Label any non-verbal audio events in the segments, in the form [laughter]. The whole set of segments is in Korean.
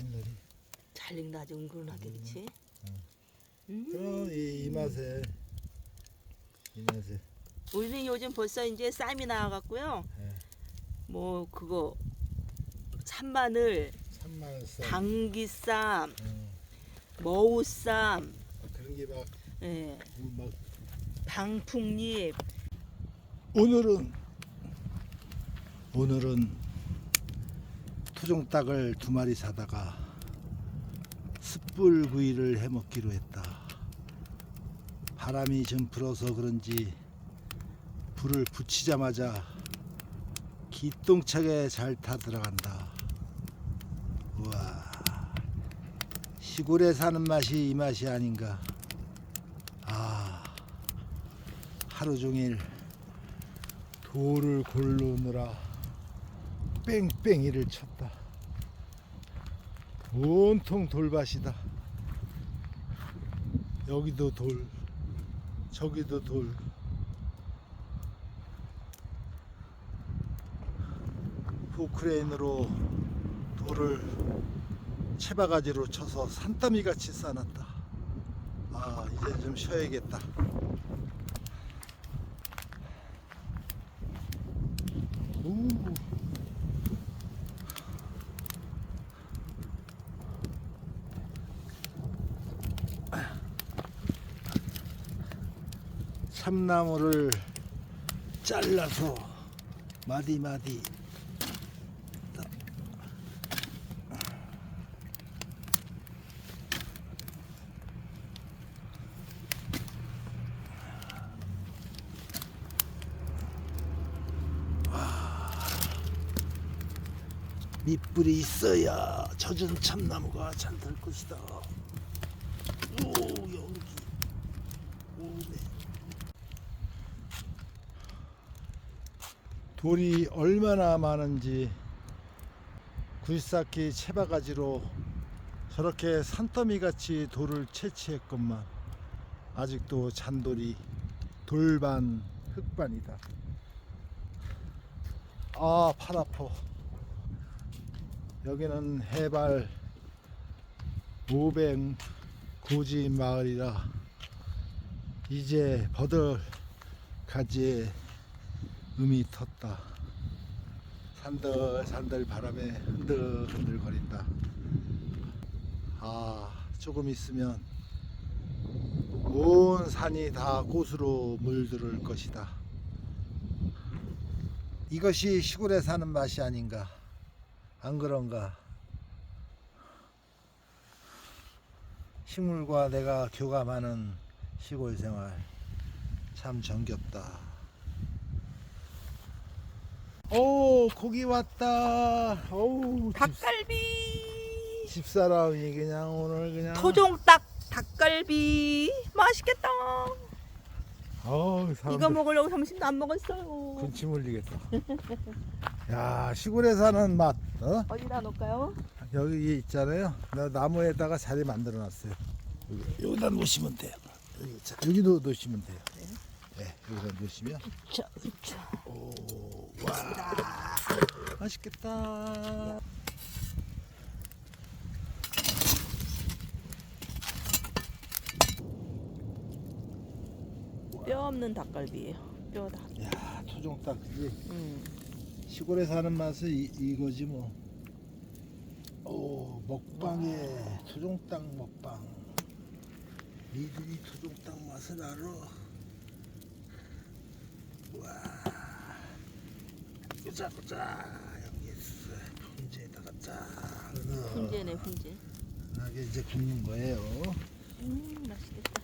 흰놀이. 잘 익나 아주 은근하게 그치? 음. 그럼 이, 이 맛에 이 맛에 우리는 요즘 벌써 이제 쌈이 나와갖고요. 예. 뭐 그거 산마늘, 산마늘 쌈. 당기쌈, 어, 머우쌈, 그런 게막 예, 막 방풍잎, 오늘은 오늘은 토종 닭을 두 마리 사다가 숯불 구이를 해 먹기로 했다. 바람이 좀 불어서 그런지 불을 붙이자마자 기똥차게 잘 타 들어간다. 우와 시골에 사는 맛이 이 맛이 아닌가. 아 하루 종일 돌을 골르느라 뺑뺑이를 쳤다. 온통 돌밭이다. 여기도 돌, 저기도 돌. 포크레인으로 돌을 채바가지로 쳐서 산더미 같이 싸놨다. 아, 이제 좀 쉬어야겠다. 오. 참나무를 잘라서 마디마디 밑불이 있어야 젖은 참나무가 잘될 것이다. 오 연기 오네. 돌이 얼마나 많은지 굴삭기 채바가지로 저렇게 산더미 같이 돌을 채취했건만 아직도 잔돌이 돌반 흙반이다. 아, 팔 아파. 여기는 해발 500 고지 마을이라 이제 버들 가지에 음이 텄다. 산들산들 바람에 흔들흔들 거린다. 아, 조금 있으면 온 산이 다 꽃으로 물들을 것이다. 이것이 시골에 사는 맛이 아닌가. 안 그런가? 식물과 내가 교감하는 시골 생활 참 정겹다. 오 고기 왔다. 어우 집, 닭갈비, 집사람이 그냥 오늘 그냥 토종닭 닭갈비 맛있겠다. 어우 사람들 이거 먹으려고 점심도 안 먹었어요. 군침 흘리겠다. [laughs] 야 시골에 사는 맛. 어? 어디다 놓을까요? 여기 있잖아요. 나 나무에다가 자리 만들어 놨어요. 여기, 여기다 놓으시면 돼요. 여기, 자, 여기도 놓으시면 돼요. 네, 여기다 놓으시면. 자, 자. 오, 와. 맛있겠다. 뼈 없는 닭갈비예요. 뼈다. 야, 토종닭 그지? 음. 시골에 사는 맛은 이, 이거지 뭐. 오, 먹방에 토종닭 먹방. 니들이 토종닭 맛을 알아. 와. 보자 보자. 여기 있어. 분재에다가 쫙. 넣어. 훈제네 훈제. 이게 이제 굽는 거예요. 음 맛있겠다.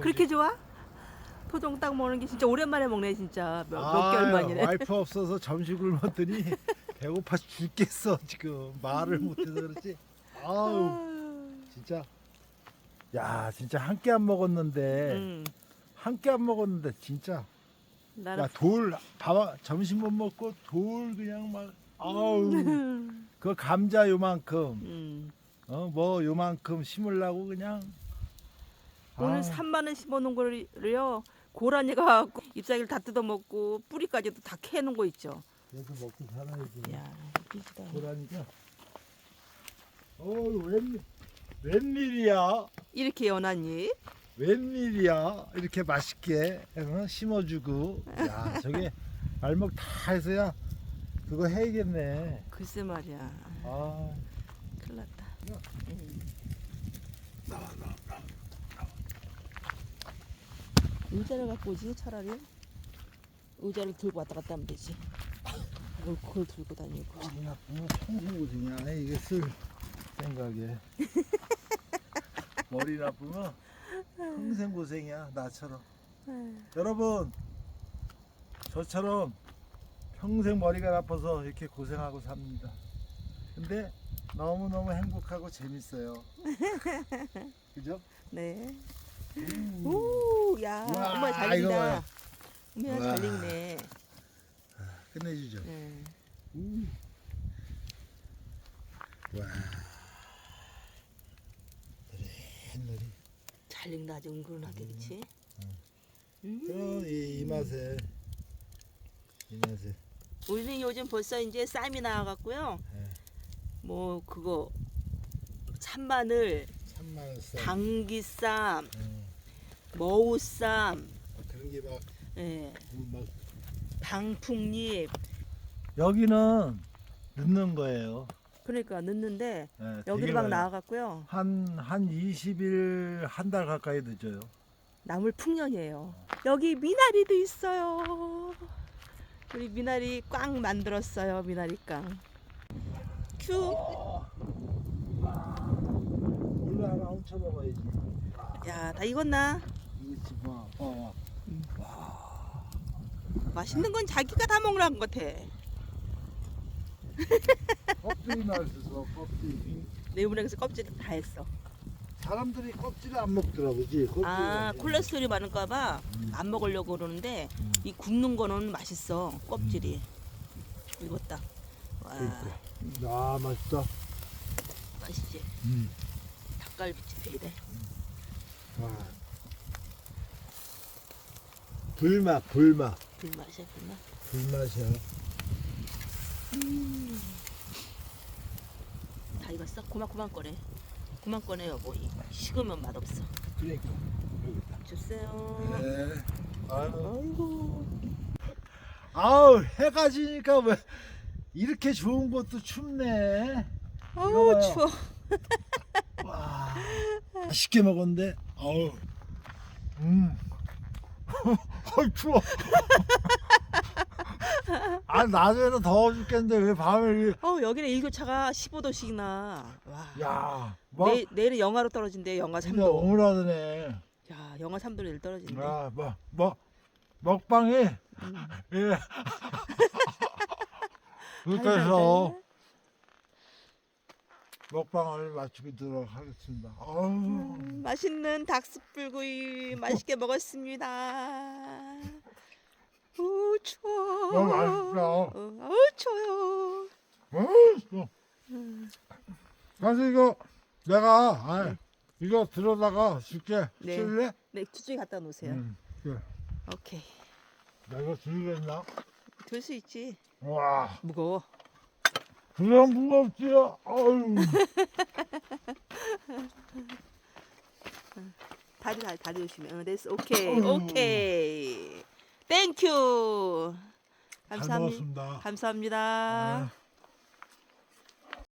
그렇게 좋아? 토종닭 먹는 게 진짜 오랜만에 먹네 진짜 몇, 몇 개월 만이네. 와이프 없어서 점심 굶었더니 [laughs] 배고파 죽겠어 지금 말을 못해서 그렇지. 아우 아, 진짜 야 진짜 한 끼 안 먹었는데 음, 한 끼 안 먹었는데 진짜 나는 야돌밥 점심 못 먹고 돌 그냥 막 아우 그 감자 요만큼 음. 어뭐 요만큼 심으려고 그냥 오늘 아, 3만 원 심어놓은 거를요 고라니가 [laughs] 잎사귀를 다 뜯어먹고 뿌리까지도 다 캐는 거 있죠. 얘도 먹고 살아야지. 야. 고라니까. 어, 웬 웬일이야? 이렇게 연하니? 웬일이야? 이렇게 맛있게 어? 심어주고. 야, 저게 말먹 다 해서야 그거 해야겠네. 글쎄 말이야. 아, 큰일 났다. 의자를 갖고 오지 차라리 의자를 들고 왔다 갔다 하면 되지. 그걸, 그걸 들고 다니고. 그냥 뭐 평생 고생이야. 이게 쓸 생각에. [laughs] 머리 나쁘면 평생 고생이야. 나처럼. 여러분, 저처럼 평생 머리가 나빠서 이렇게 고생하고 삽니다. 근데 너무너무 행복하고 재밌어요. [laughs] 그죠? 네. 음. 오, 야, 우와, 엄마 잘 이거 익다. 봐요. 엄마 우와. 잘 익네. 끝내주죠. 네. 음. 와. 노릇노릇. 잘 익나 아주 은근하게 그치? 음. 어, 이, 이 맛에. 이 맛에. 우리는 요즘 벌써 이제 쌈이 나와갖고요. 네. 뭐 그거 찬마늘, 참마늘 당귀쌈, 음. 머우쌈, 그런 게 막, 예, 막. 방풍잎. 여기는 넣는 거예요. 그러니까 네, 여기로 되게 막. 나와갖고요. 한, 한 20일, 한 달 가까이 늦어요. 나물 풍년이에요. 여기 미나리도 있어요. 우리 미나리 꽝 만들었어요. 미나리 꽝. 큐. 물로 하나 훔쳐 먹어야지. 야, 다 익었나? 이거 봐. 어, 맛있는 건 자기가 다 먹으라는 것 같아. 껍질이 맛있어, 껍질. 내분에서 껍질 다 했어. 사람들이 껍질을 안 먹더라고, 그지? 껍질. 아, 콜레스테롤이 많을까봐 음. 안 먹으려고 그러는데 음. 이 굽는 거는 맛있어. 껍질이. 익었다. 와, 그러니까. 아, 맛있다. 맛있지. 음. 닭갈비집 해야 돼. 와. 불맛, 불맛. 불맛이야, 불맛. 불맛이야. 다 익었어? 그만 그만 꺼내. 그만 꺼내 여보. 이 식으면 맛없어. 그러니까. 여기다. 주세요. 네. 아유. 아이고. 아우, 해가 지니까 왜 이렇게 좋은 곳도 춥네. 아우 이거 봐요. 추워. [laughs] 와. 맛있게 먹었는데, 아우. 음. [laughs] 어이, 추워. [laughs] 아, 낮에는 더워 죽겠는데 왜 밤에. 어 여기는 일교차가 15도씩이나. 와. 야, 막. 내, 내일은 영하로 떨어진대. 영하 진짜 3도. 오물하더네. 야 영하 3도 내일 떨어진대. 야, 뭐, 뭐, 먹방이, 음. [laughs] 예. 그렇게 해서 먹방을 마치도록 하겠습니다. 아우. 음, 맛있는 닭숯불구이 맛있게 먹었습니다. 우 추워. 너무 맛있다. 어, 아우 추워요. 맛있어. 그래서 이거 내가 아, 이거 들어다가 줄게. 네. 쓸래? 네 저쪽에 갖다 놓으세요. 응. 그래. 오케이. 내가 들겠나? 들 수 있지. 와, 무거워. 그럼 무겁지. 아유. [laughs] 다리 다리 다리 조심해. 어, 됐어. 오케이. 어휴. 오케이. 땡큐. 잘 감사합니다. 감사합니다. 네.